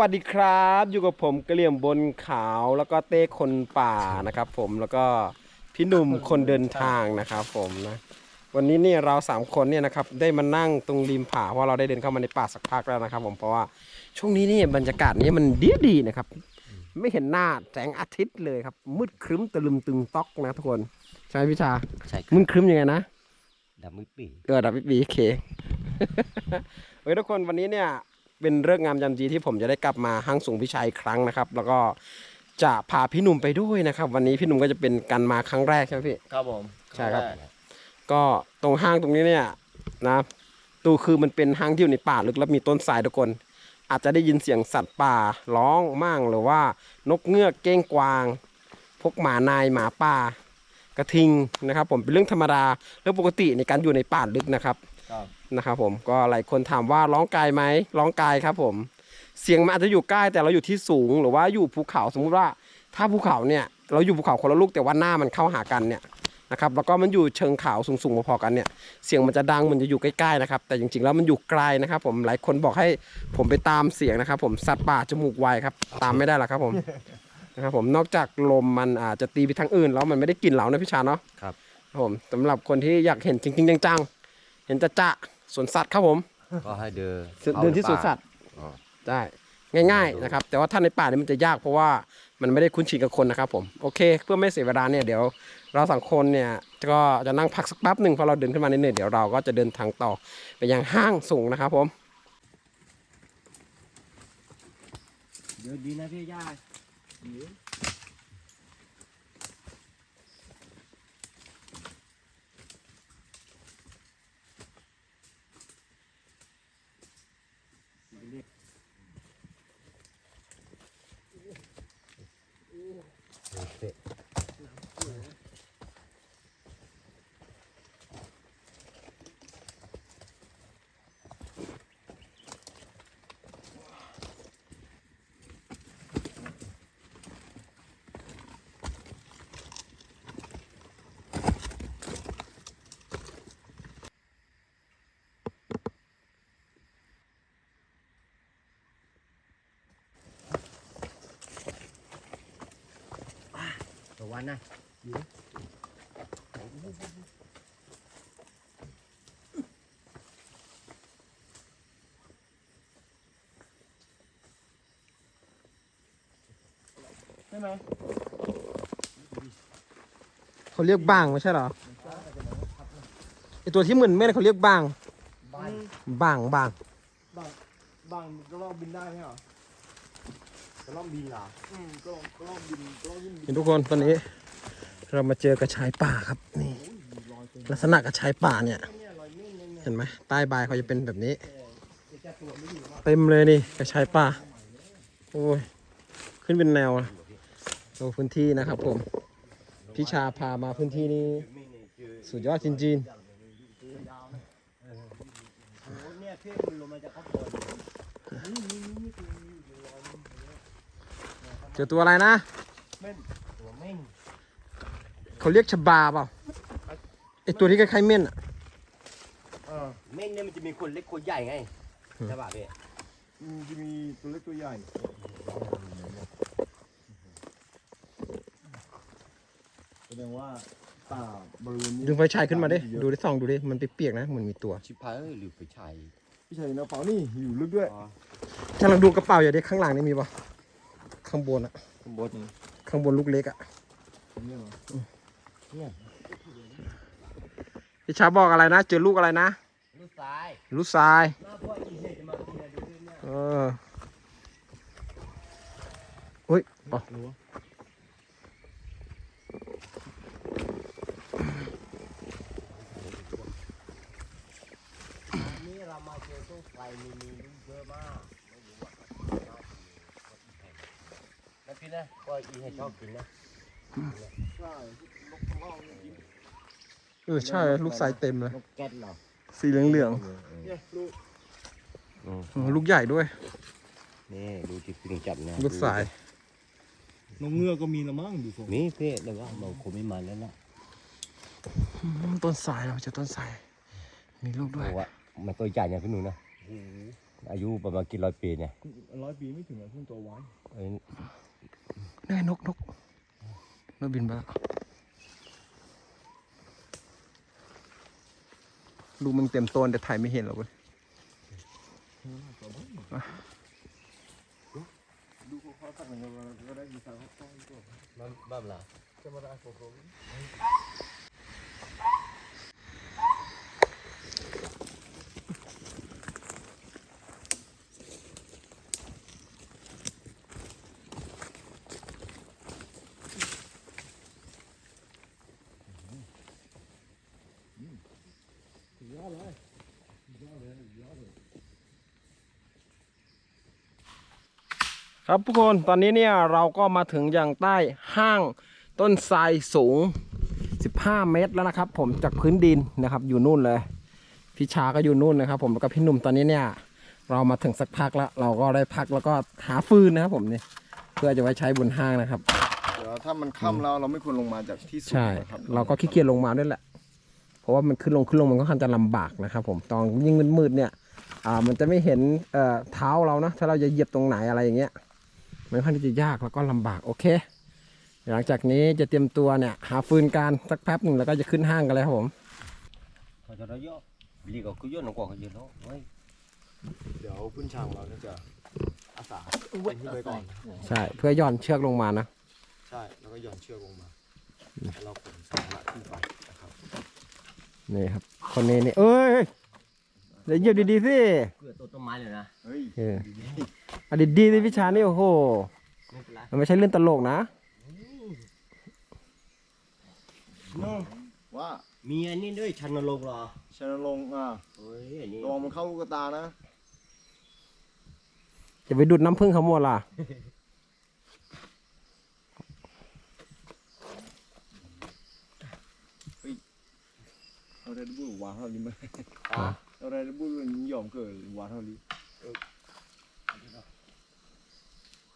วัสดีครับ อยู่กับผมกระเหลี่ยมบนขาวแล้วก็เต้คนป่านะครับ ผมแล้วก็พี่หนุ่มคนเดินทางนะครับ ผมนะวันนี้เนี่ยเราสามคนเนี่ยนะครับได้มานั่งตรงริมผาเพราะเราได้เดินเข้ามาในป่าสักพักแล้วนะครับ ผมเพราะว่าช่วงนี้เนี่ยบรรยากาศนี้มันดีดีๆนะครับ ไม่เห็นหน้าแสงอาทิตย์เลยครับ มืดครึ้มตะลึมตึงต๊อกนะทุกคนใช่ไหมพี่ชาใช่คมืรับดครึ้มยังไงนะดำมืดปีเออดับพี่บีเคเฮ้ยทุกคนวันนี้เนี่ย เป็นเรื่องงามยามดีที่ผมจะได้กลับมาห้างสูงพิชัยอีกครั้งนะครับ แล้วก็จะพาพี่หนุ่มไปด้วยนะครับ วันนี้พี่หนุ่มก็จะเป็นการมาครั้งแรกใช่ไหมพี่ ครับผมใช่ครับ ก็ตรงห้างตรงนี้เนี่ยนะตูคือมันเป็นห้างที่อยู่ในป่าลึกแล้วมีต้นสายทุกคน อาจจะได้ยินเสียงสัตว์ป่าร้องมั่งหรือว่านกเงือกเก้งกวาง พวกหมานายหมาป่า กระทิงนะครับ ผมเป็นเรื่องธรรมดาเรื่องปกติในการอยู่ในป่าลึกนะครับ ครับ นะครับผมก็หลายคนถามว่าร้องไกลไหมร้องไกลครับผมเสียงมันอาจจะอยู่ใกล้แต่เราอยู่ที่สูงหรือว่าอยู่ภูเขาสมมุติว่า ถ้าภูเขาเนี่ยเราอยู่ภูเขาคนละลูกแต่ว่าหน้ามันเข้าหากันเนี่ยนะครับแล้วก็มันอยู่เชิงเขาสูงๆพอๆกันเนี่ยเสียงมันจะดังมันจะอยู่ใกล้ๆนะครับแต่จริงๆแล้วมันอยู่ไกลนะครับ ผมหลายคนบอกให้ผมไปตามเสียงนะครับ ผมสัตว์ป่าจมูกไวครับ ตามไม่ได้หรอกครับผมนะครับผมนอกจากลมมันอาจจะตีไปทางอื่นแล้วมันไม่ได้กลิ่นเหลานะพี่ชาเนาะครับครับผมสำหรับคนที่อยากเห็นจริงๆจังๆเห็นจะจะๆ สวนสัตว์ครับผม ก็ให้เดินเดินที่สวนสัตว์อ๋อ ได้ง่าย ๆนะครับ แต่ว่าถ้าในป่าเนี่ยมันจะยากเพราะว่ามันไม่ได้คุ้นชินกับคนนะครับผมโอเค เพื่อไม่เสียเวลาเนี่ยเดี๋ยวเราสองคนเนี่ยก็จะนั่งพักสักแป๊บหนึ่งพอเราเดินขึ้นมาเหนื่อยๆเดี๋ยวเราก็จะเดินทางต่อไปยังห้างสูงนะครับผมเดินดีนะพี่ย่าตัว วันนะใช่ไหมเขาเรียกบ้างไม่ใช่เหรอไอตัวที่เหมือนเม่นเขาเรียกบ้างบ้านบ้างบ้างบางก็ลองบินได้ไหมเหรอ ก็ต้องบินเหรออืมก็ลองก็ลองบินก็ลองบินทุกคนตอนนี้ เรามาเจอกระชายป่าครับนี่ ลักษณะกระชายป่าเนี่ย เนี่ยลอยเม่นยเนี่ยเห็นไหมใต้ใบเขาจะเป็นแบบนี้ เต็มเลยนี่กระชายป่าโอ้ยขึ้นเป็นแนวลงพื้นที่นะครับผมพี่ชาพามาพื้นที่นี้สุดยอดจริงโอ้เนี่ยพี่มันลงมาจากข้างบน ๆเจอตัวอะไรนะตัวเม่งเขาเรียกชบาเปล่าไอตัวที่คล้ายๆเม่นอะเออเม่งเนี่ยมันจะมีคนเล็กคนใหญ่ไงใช่ป่ะพี่มันจะมีตัวเล็กตัวใหญ่แสดงว่าป่าบริเวณนี้ดึงไฟฉายขึ้นมาดิดูดิส่องดูดิมันเปียกๆนะเหมือนมีตัวชิพายเอ้ยหรือไปใช้พี่ชัยนะเปล่านี่อยู่ลึกด้วยอ๋อถ้าเราดูกระเป๋าอย่าดิข้างหลังนี่มีปะ ข้างบนอะข้างบนนี่ข้างบนลูกเล็กอะเนี่ยเหรอพี่ชาบอกอะไรนะ เจอลูกอะไรนะ ลูกซ้าย ลูกทรายหน้าพ่ออีเห็ดจะมากินอะดูดิเนี่ยเออเฮ้ยปะรู้วะวันนี้เรามาเจอต้นไทรมีมีลูกเยอะมากไม่รู้ว่าแล้ว พี่นะก็อีเห็ดชอบกินนะใช่นกเล่าเนี่ยกินเออใช่ลูกทรายเต็มเลย นกแก๊สเหรอสีเหลืองเนี่ยลูกๆอืมลูกใหญ่ด้วย นี่ดูที่ฟิงจับนะลูกทรายนกเงือกก็มีละมั้งดูทรงนี่พี่แต่ว่ามันคงไม่มันแล้วนะอืมต้นทรายเราเจอต้นทราย มีลูกเพด้วย ราะว่ามันตัวใหญ่เนี่ยพี่หนูนะโอ้โหอายุประมาณกี่ร้อยปีเนี่ยร้อยปีไม่ถึงอะเพิ่งตัวไว้เอ้ย น่นกนกนกบินบ้าลูกมึงเต็มต้นแต่ถ่ายไม่เห็นหรอกเว้ยดูเขาเขาตัดมันก็ได้ดีไซน์เขาต้องตัว บ้าบ้าละ จะมาได้โฟโต้ ครับทุกคนตอนนี้เนี่ยเราก็มาถึงอย่างใต้ห้างต้นไทรสูง 15 เมตรแล้วนะครับ ผมจากพื้นดินนะครับ อยู่นู่นเลยพี่ชาก็อยู่นู่นนะครับ ผมแล้วก็พี่หนุ่มตอนนี้เนี่ย เรามาถึงสักพักแล้วเราก็ได้พักแล้วก็หาฟืนนะครับผมนี่เพื่อจะไว้ใช้บนห้างนะครับ เดี๋ยวถ้ามันค่ำแล้วเราไม่ควรลงมาจากที่สูงใช่ นะครับเราก็ขี้เกียจลงมาด้วยแหละ เพราะว่ามันขึ้นลงขึ้นลงมันก็ค่อนข้างจะลำบากนะครับ ผมตอนยิ่งมืดๆเนี่ย อ่า มันจะไม่เห็นเอ่อเท้าเรานะถ้าเราจะเหยียบตรงไหนอะไรอย่างเงี้ย มันค่อนข้างที่จะยากแล้วก็ลำบากโอเค หลังจากนี้จะเตรียมตัวเนี่ย หาฟืนการสักแป๊บหนึ่งแล้วก็จะขึ้นห้างกันเลยครับผมเขาจะได้เยอะลีก็คือเยอะหนักกว่าเขาเยอะเนาะเฮ้ยเดี๋ยวขึ้นช่างเราเนี่ยจะอาสาไปที่ไปก่อนใช่เพื่อย่อนเชือกลงมานะใช่แล้วก็หย่อนเชือกลงมาแล้วเราขนสาระขึ้นไปนะครับนี่ครับคนนี้นี่เอ้ย เดี๋ยวเหยียบดีๆสิเกลือตัวต้นไม้เลยนะเฮ้ยเอออะดีดีๆสิพี่ชานี่โอ้โห ไม่เป็นไรมันไม่ใช่เรื่องตลกนะว่ามีอันนี้ด้วยชันนรงค์เหรอชนลงค์อะเฮ้ยอันนี้ระวังมันเข้าลูกตานะจะไปดูดน้ำผึ้งเขาหมดล่ะเราได้บูหวานเท่านี้ไหมอะ เราได้บูยอมเกิดหวานเท่านี้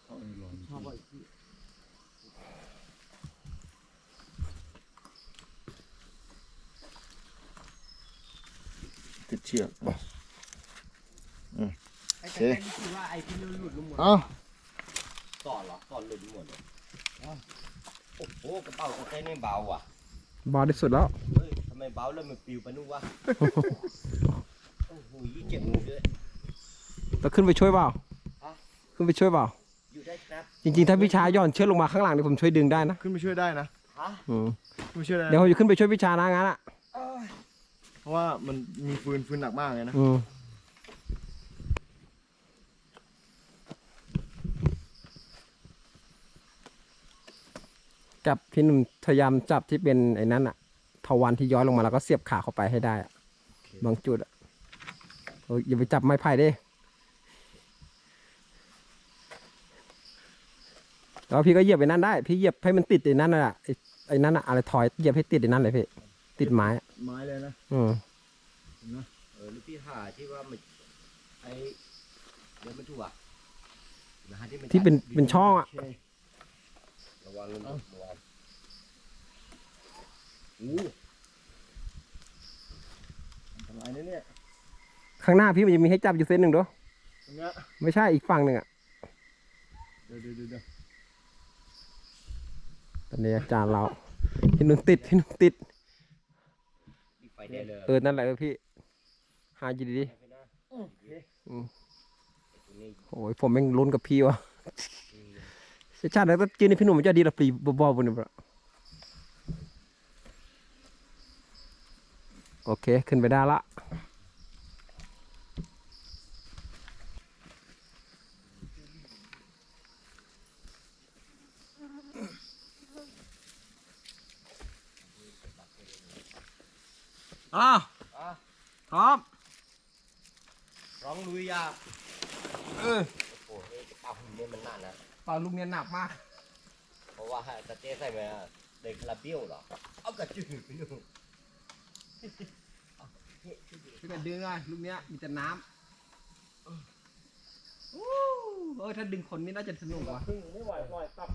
เท่านี้ร้อนชอบว่าติดเชือกไอ้แต่นี่คือว่าไอ้ที่หลุดลงหมดเอ้าต่อเหรอต่อหลุดหมดเลยโอ้โหกระเป๋าของแกนี่เบาว่ะเบอที่สุดแล้ว เฮ้ยทำไมเบาแล้วมันปิวไปนู่นวะ อ้โหยี่เจ็บมือด้วย แล้วขึ้นไปช่วยเปล่าฮะ ขึ้นไปช่วยเปล่า อยู่ได้ครับจริงๆ ถ้าพี่ชาย่อนเชือกลงมาข้างหลังนี่ผมช่วยดึงได้นะขึ้นไปช่วยได้นะฮะอืมขึ้นไปช่วยได้นะเดี๋ยวผมจะขึ้นไปช่วยพี่ชานะงั้นอะเพราะว่ามันมีฟืนฟืนหนักมากเลยนะอืมกับพี่หนุ่มพยายามจับที่เป็นไอ้นั้นอะทวันที่ย้อยลงมาแล้วก็เสียบขาเข้าไปให้ได้อะบางจุดอะเอ้ยอย่าไปจับไม้ไผ่ดิแล้วพี่ก็เหยียบไอ้นั้นได้ พี่เหยียบให้มันติดไอ้นั้นน่ะไอ้ไอ้นั้นอะอะไรถอยเหยียบให้ติดไอ้นั้นเลยพี่ ติดไม้อะไม้เลยนะ อืมเออหรือพี่หาที่ว่ามันไอ้เดี๋ยวมันถูกอะนะฮะที่มันที่เป็นเป็นช่องอะโอเคระวังระวังระวังอู้อันตรายนะเนี่ย ข้างหน้าพี่มันจะมีให้จับอยู่เส้นหนึ่งด้วยตรงเนี้ยไม่ใช่อีกฝั่งหนึ่งอะเดี๋ยวเดี๋ยวเดี๋ยวเดี๋ยวตอนนี้อาจารย์เราพี่หนุ่มติดพี่หนุ่มติด อีกไฟแดงเลยเออ นั่นแหละเออพี่ หาดีดีโอเคๆอืมตรงนี้โอ้ยผมแม่งลุ้นกับพี่วะชาติแล้วก็กินในพี่หนุ่มมันจะดีละปรีบอบๆบนนี้ปะโอเค ขึ้นไปได้ละ อ้าวอะพร้อมร้องลุยอะเออโอ้โหเฮ้ยกระเป๋าหุ่นเนี่ยมันหนักนะเปล่าลูกเนี่ยหนักมาก เพราะว่าตะเจ๊ใส่มาเด็กระเบี้ยวเหรอ เอากระจืดไปดูพี่กันดึงไงลูกเนี้ยมีแต่น้ำอู้เออถ้าดึงคนนี่น่าจะสนุกว่ะพึ่งไม่ไหวปล่อยตับ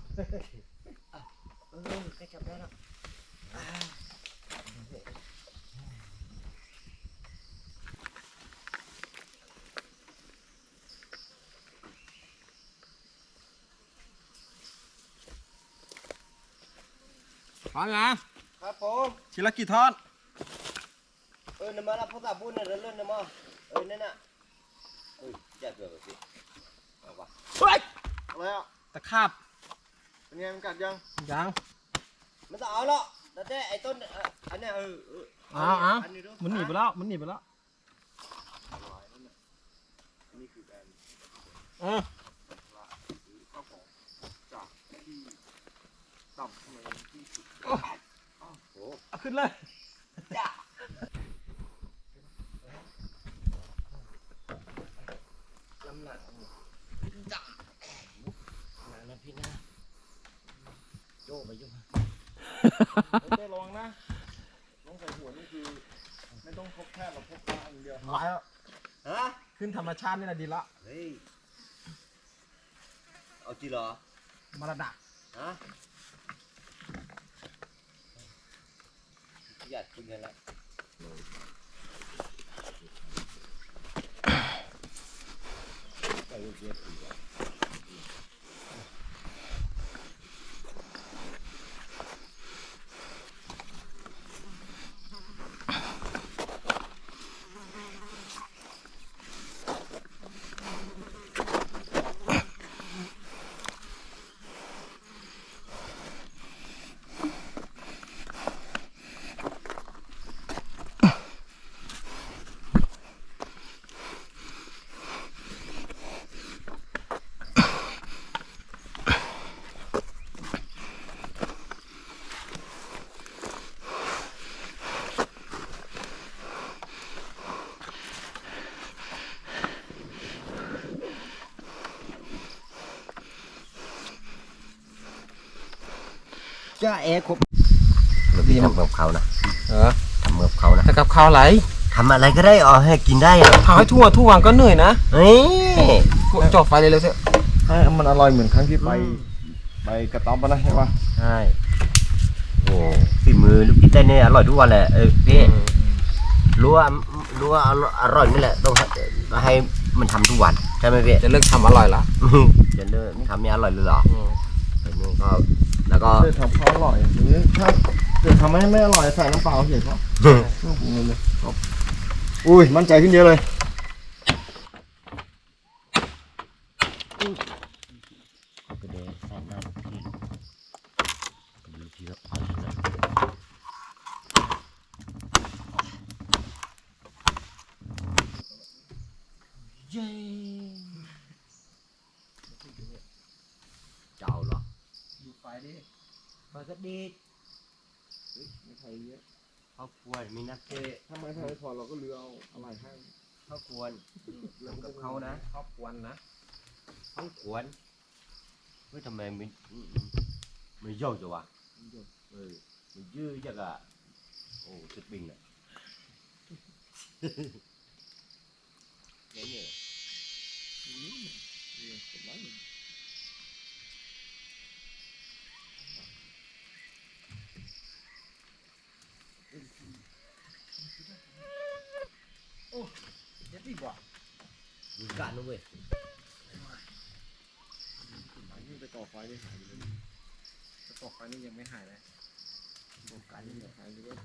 เออแกจับได้แล้ว พร้อมยังครับผมชิ้นละกี่ท่อนเออน้ำมาละพวกกับบุญน่ะเรื่อนๆน้ำมาเออนั่นน่ะเฮ้ยจัดเบื่อแบบนี้เอาวะเฮ้ยอะไรอะตะขาบเป็นไงมันกัดยังยังมันจะเอาแล้วแต่แต่ไอ้ต้นเอ่ออันเนี้ยเออเออเอาเอาอันนี้ดูมันหนีไปแล้วมันหนีไปแล้วนี่คือแบรนด์เออ ข้าวของจากที่ต่ำขึ้นมาที่สุด เอาขึ้นเลยลำหนักจ้ะมานะพี่นะโยกไปโยกมาเต้ระวังนะต้องใส่หัวนี่คือ ไม่ต้องพกแพทย์หรอกพกพระอย่างเดียวมาแล้วฮะขึ้นธรรมชาตินี่แหละดีละเฮ้ยเอาจริงเหรอมาระดับฮะ อยากกินกันละไปเรียบๆดีก จ้าเอ๋ครบแล้วพี่ทำกับเขานะเออทำกับเขานะแต่กับข้าวไหลทำอะไรก็ได้เอาให้กินได้อะเผาให้ทั่วทั่ววันก็เหนื่อยนะเฮ้ยกูจอดไฟเลยเลยเถอะให้มันอร่อยเหมือนครั้งที่ไปไปกระต๊อบปะนะใช่ปะใช่โอ้ฝีมือลูกพี่เต้นเนี่ยอร่อยทุกวันแหละเออพี่รู้ว่ารู้ว่าอร่อยนี่แหละต้องให้มันทำทุกวันใช่ไหมพี่จะเลิกทำอร่อยละจะเลิกทำนี่อร่อยเลยเหรอเออนี่ก็ แล้วก็เดี๋ยวทำข้าวอร่อยหรือถ้าเกิดทำให้ไม่อร่อยใส่น้ำเปล่าเฉยๆก็เครื่องปรุงเลยเลยจบอุ้ยมั่นใจขึ้นเยอะเลยเอาไปเดนใส่หน้าลูกพี่ลูกพี่ก็เอาชนะเย้เจ้าเหรอ ดูไฟดิปกติไม่ใช่เยอะครอบครัวมีนักเตะถ้าไม่พอพอเราก็เลือเอาอะไรให้ครอบครัวเรื่องกับเขานะครอบครัวนะครอบครัวเฮ้ยทำไมมันมันโยกจังวะเออมันยืดจังอะโอ้สุดบิงอะเนี่ยเนี่ย เด็ดดีกว่า มี การนะเว้ยยิ่งไปต่อไฟได้หายไปเลยจะตกไฟนี่ยังไม่หายเลยต่อไฟนี่หายไปเลย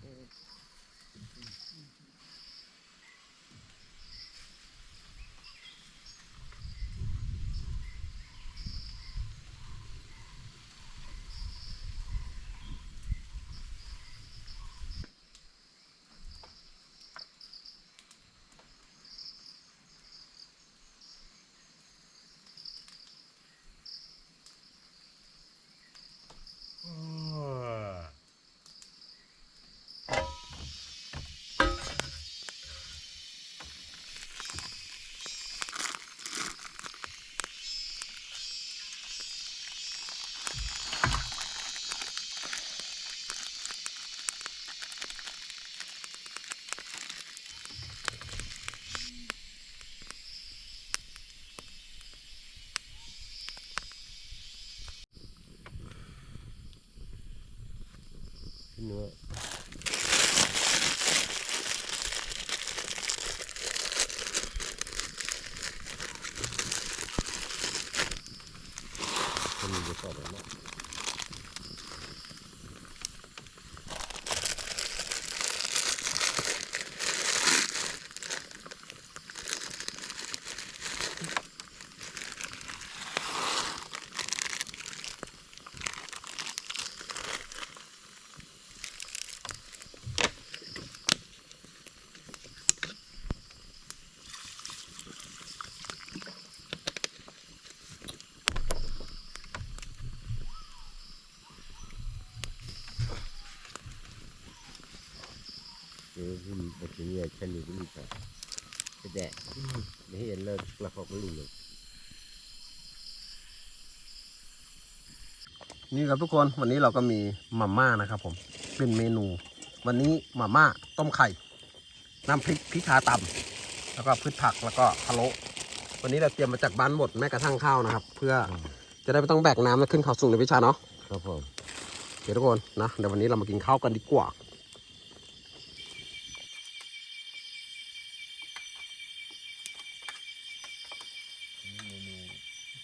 เออ เนื้อคนมีจะตอบแบบนั้น him begini chani dulu kan. Tidak. Ini adalah kelapa dulu. นี่ครับทุกคนวันนี้เราก็มีมาม่านะครับผมเป็นเมนู วันนี้มาม่าต้มไข่ น้ำพริกพริกชาตำแล้วก็พืชผักแล้วก็พะโล้วันนี้เราเตรียมมาจากบ้านหมดแม้กระทั่งข้าวนะครับ เพื่อจะได้ไม่ต้องแบกน้ำแล้วขึ้นเขาสูงในพิชาเนาะครับผมเดี๋ยวทุกคนนะเดี๋ยววันนี้เรามากินข้าวกันดีกว่า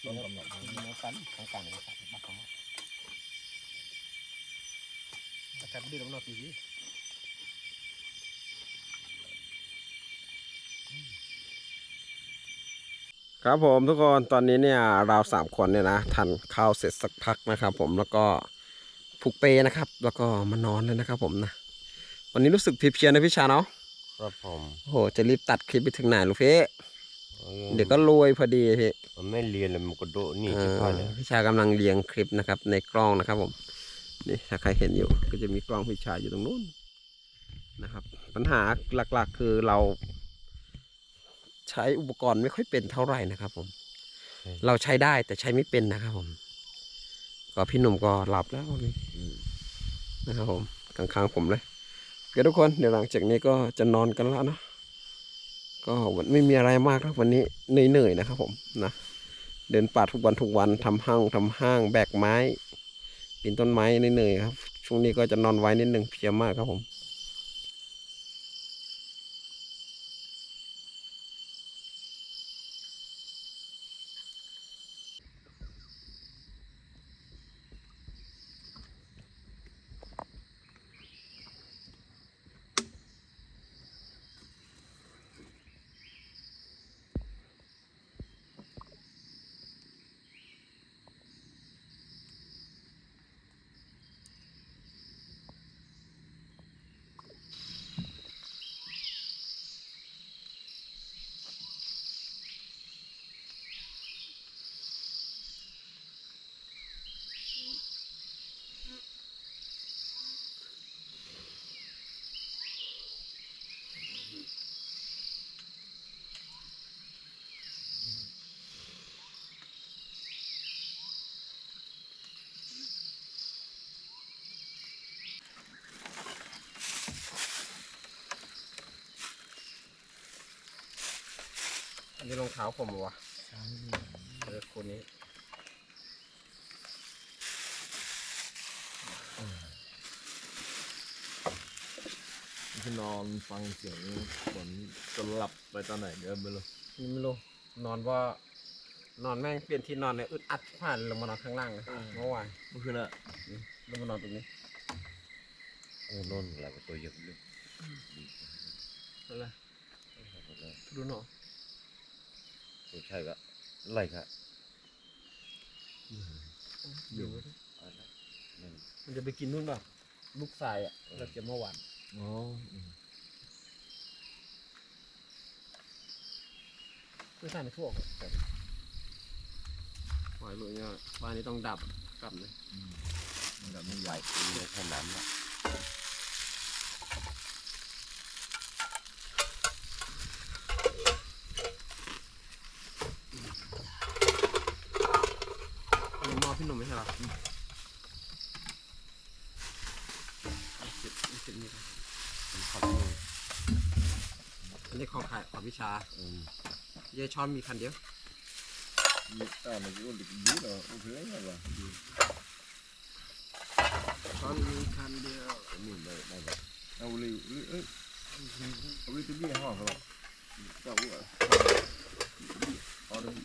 ต้นกำเนิดของ น้ำกันของการในสัตว์บ้าเขา อาจารย์ไม่ได้ลงนอกทีวีครับผมทุกคนตอนนี้เนี่ยเราสามคนเนี่ยนะทานข้าวเสร็จสักพักนะครับ ผมแล้วก็ผูกเปนะครับ แล้วก็มานอนเลยนะครับ ผมนะวันนี้รู้สึกเพลียๆนะพี่ชาเนาะครับผมโอ้โหจะรีบตัดคลิปไปถึงไหนลูกเฟ้เดี๋ยวก็รวยพอดีพี่มันไม่เรียนเลยมันก็โดดนี่เอชิบอหายเลยพี่ชากำลังเรียงคลิปนะครับ ในกล้องนะครับผม นี่ถ้าใครเห็นอยู่ก็จะมีกล้องพี่ชายอยู่ตรงนู้นนะครับ ปัญหาหลักๆคือเรา ใช้อุปกรณ์ไม่ค่อยเป็นเท่าไหร่นะครับ ผม เราใช้ได้แต่ใช้ไม่เป็นนะครับ ผม ก็พี่หนุ่มก็หลับแล้ววันนี้อืมนะครับผมข้างๆผมเลยโอเคทุกคนเดี๋ยวหลังจากนี้ก็จะนอนกันแล้วเนอะก็วันไม่มีอะไรมากครับวันนี้เหนื่อยๆนะครับ ผมนะเดินป่าทุกวันทุกวันทำห้างทำห้างแบกไม้ ปีนต้นไม้เหนื่อยครับ ช่วงนี้ก็จะนอนไว้นิดหนึ่งเพียมากครับผม นนี้รองเท้าผมเหรอวะเออคนนี้ที่นอนฟังเสียงฝนจนหลับไปตอนไหนเดินไปเลยนี่ไม่รู้นอนว่านอนแม่งเปลี่ยนที่นอนเนี่ยอึดอัดผ่านลงมานอนข้างล่างเลยเมื่อวานเมื่อคืนอะลงมานอนตรงนี้โอ้นนอะไรก็ตัวเยอะเลยอะไรดูหน่อ ยตัวใช่ก็ไล่ครับอยู่อะไรนั่นมันจะไปกินนู่นเปล่าลูกทรายอะเราเก็บเมื่อวานอ๋อไม่ใช่ในพวกปล่อยเลยเนี่ยบ้านนี้ต้องดับกลับเลยแบบนี้ใหใหญ่ญ่ไม่แค่นั้นนะอันนี้หม้อพี่หนุ่มไม่ใช่เหรอสิบสิบนี่ครับ ขอบคุณ อันนี้ของขายของวิชาอืมเยช้อนมีคันเดียวมีแต่มันก็ดิบยุ่งเหรอโอเคแล้วเหรอช้อนมีคันเดียวนี่ได้ได้แบบเอาเลยเอ้ยเอาเลยตัวนี้ห้องเขาเจ้าอะเอาเลย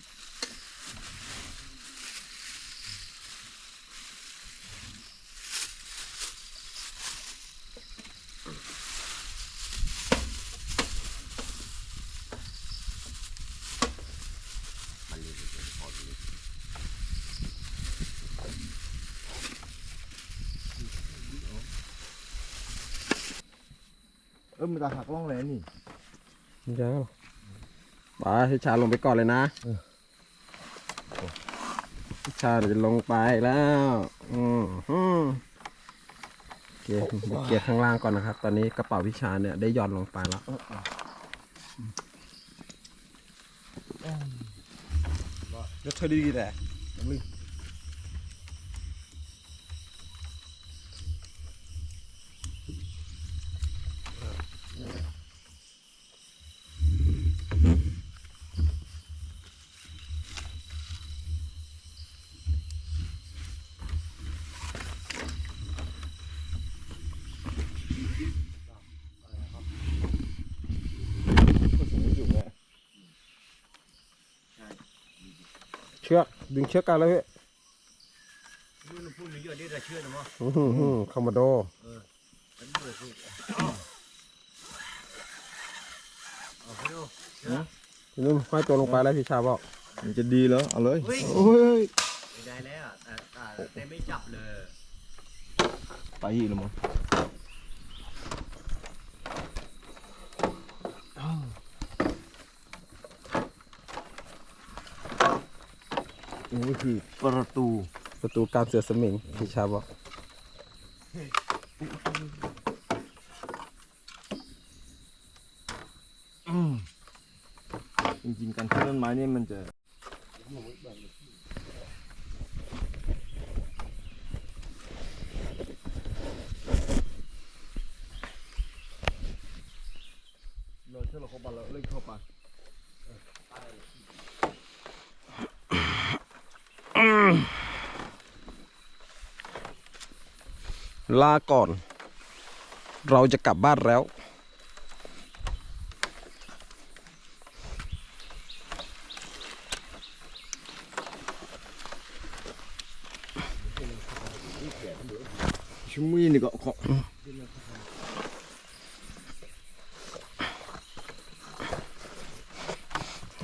มันเลยเป็นพอดี เออ มันจะหักล่องเลยนี่เดี๋ยวไปให้ชาลงไปก่อนเลยนะให้ชาเดี๋ยวจะลงไปแล้วอืมฮึเกียร์เกียร์ข้างล่างก่อนนะครับ ตอนนี้กระเป๋าพิชาเนี่ยได้หย่อนลงไปแล้วรถเธอดีแหละ เชือกดึงเชือกันเลยพี่นี่พูดมีเยอะนี่เราเชื่อนะมั้งอือหือคอมโดมันเปิดสิเอาไปดูพี่นุ่มห้อยตัวลงไปแล้วพี่ชาบอกมันจะดีแล้วเอาเลยเฮ้ยโอ้ยไม่ได้แล้วแต่แต่ไม่จับเลยไปอีกแล้วมั้ง นี่คือประตูประตูการเสือสมิงพี่ชาบอกอืมจริงๆการขึ้นต้นไม้นี่มันจะเราเชื่อเราเข้าไปแล้วเล่นเข้าไป ลาก่อน เราจะกลับบ้านแล้วชั่วโมงนี่ก็ขอ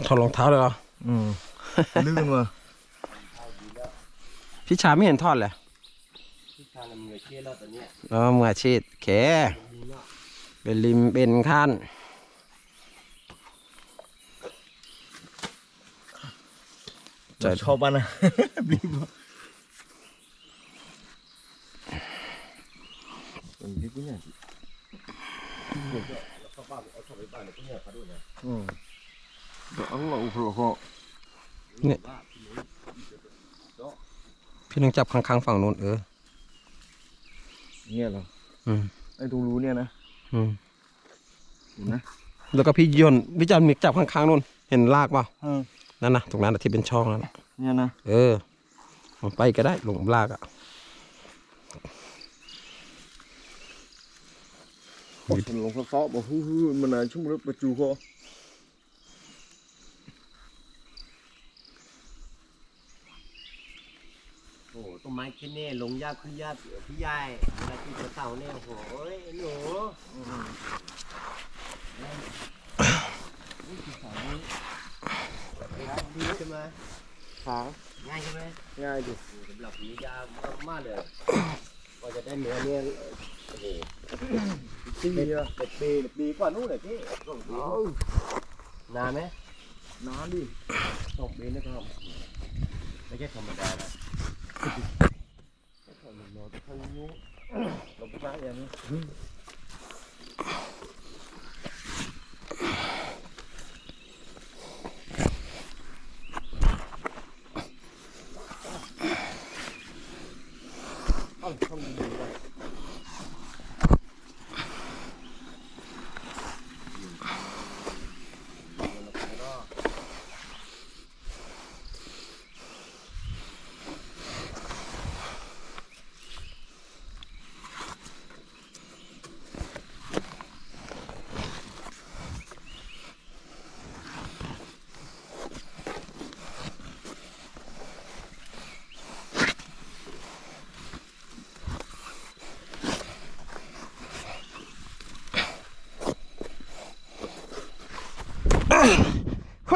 ถอดรองเท้าเลยเหรออืมลื่นว่ะพี่ชาไม่เห็นทอดเลยที่ ทางมือเชี่ยแล้วตอนเนี้ยเออมืออาชีพโอเคเป็นริมเป็นขั้นใจชอบมันนะบีบอะเป็นที่กูเนี่ยอืมเดี๋ยวเอาเราอุปโภคพี่ต้องจับข้างๆฝั่งนู้นเออ เนี่ยเหรออืมไอ้ตรงรูเนี่ยนะอืมเห็นไหมแล้วก็พี่ยนต์พี่จันมิกจับข้างๆนู้นเห็นลากเปล่าเออนั่นนะตรงนั้นน่ะที่เป็นช่องนั่นน่ะเนี่ยนะเออมันไปก็ได้หลงลากอะผมลงซ้อๆบอกฮู้ฮู้มันนานชั่วโมงประจูเขาโอ้ ไม้แค่นี้ลงยากขึ้นยากพี่ใหญ่เวลาที่จะเต่าเนี่ยโอ้โหไอ้หนูดีใช่ไหมขาง่ายใช่ไหมง่ายดิสำหรับผียาวมากเลยกว่าจะได้เนื้อเนี่ยโอ้โหปีอะเป็นปีปีกว่านู้นเลยพี่นานไหมนานดิสองปีนะครับไม่ใช่ธรรมดานะเรา ไปได้ยังไง ฮ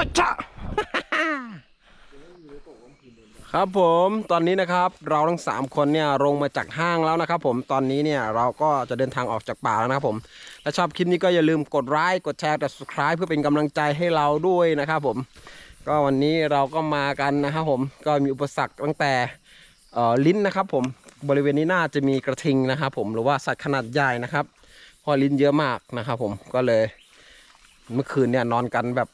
ะจ้ะครับผมตอนนี้นะครับเราทั้งสามคนเนี่ยลงมาจากห้างแล้วนะครับผมตอนนี้เนี่ยเราก็จะเดินทางออกจากป่าแล้วนะครับผมถ้าชอบคลิปนี้ก็อย่าลืมกดไลค์กดแชร์กด subscribe เพื่อเป็นกำลังใจให้เราด้วยนะครับผม ก็วันนี้เราก็มากันนะครับผมก็มีอุปสรรคตั้งแต่ลิ้นนะครับผมบริเวณนี้น่าจะมีกระทิงนะครับผมหรือว่าสัตว์ขนาดใหญ่นะครับเพอลิ้นเยอะมากนะครับผมก็เลยเมื่อคืนเนี่ยนอนกันแบบ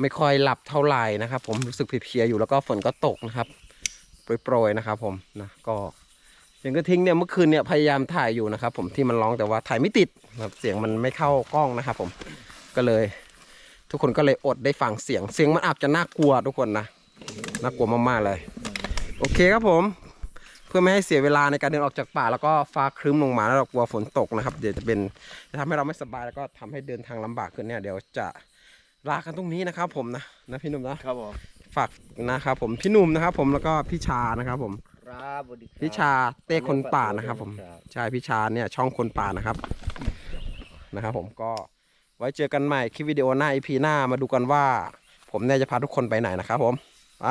ไม่ค่อยหลับเท่าไหร่นะครับ ผมรู้สึกเพลียๆอยู่แล้วก็ฝนก็ตกนะครับโปรยๆนะครับ ผมนะก็เสียงกระทิงเนี่ยเมื่อคืนเนี่ยพยายามถ่ายอยู่นะครับ ผมที่มันร้องแต่ว่าถ่ายไม่ติดนะครับเสียงมันไม่เข้ากล้องนะครับ ผมก็เลย ทุกคนก็เลยอดได้ฟังเสียง เสียงมันอาจจะน่ากลัวทุกคนนะน่ากลัวมากๆเลย โอเคครับผม เพื่อไม่ให้เสียเวลาในการเดินออกจากป่า แล้วก็ฟ้าครึ้มลงมาแล้วเรากลัวฝนตกนะครับ เดี๋ยวจะเป็นจะทำให้เราไม่สบายแล้วก็ทำให้เดินทางลำบากขึ้นเนี่ยเดี๋ยวจะ ลากันตรงนี้นะครับ ผมนะนะพี่หนุ่มนะครับผมฝากนะครับผมพี่หนุ่มนะครับ ผมแล้วก็พี่ชานะครับ ผมครับสวัสดีครับพี่ชาเต้คนป่านะครับ ผมใช่พี่ชาเนี่ยช่องคนป่านะครับนะครับ ผมก็ไว้เจอกันใหม่คลิปวิดีโอหน้าอีพีหน้ามาดูกันว่า ผมเนี่ยจะพาทุกคนไปไหนนะครับ ผมไป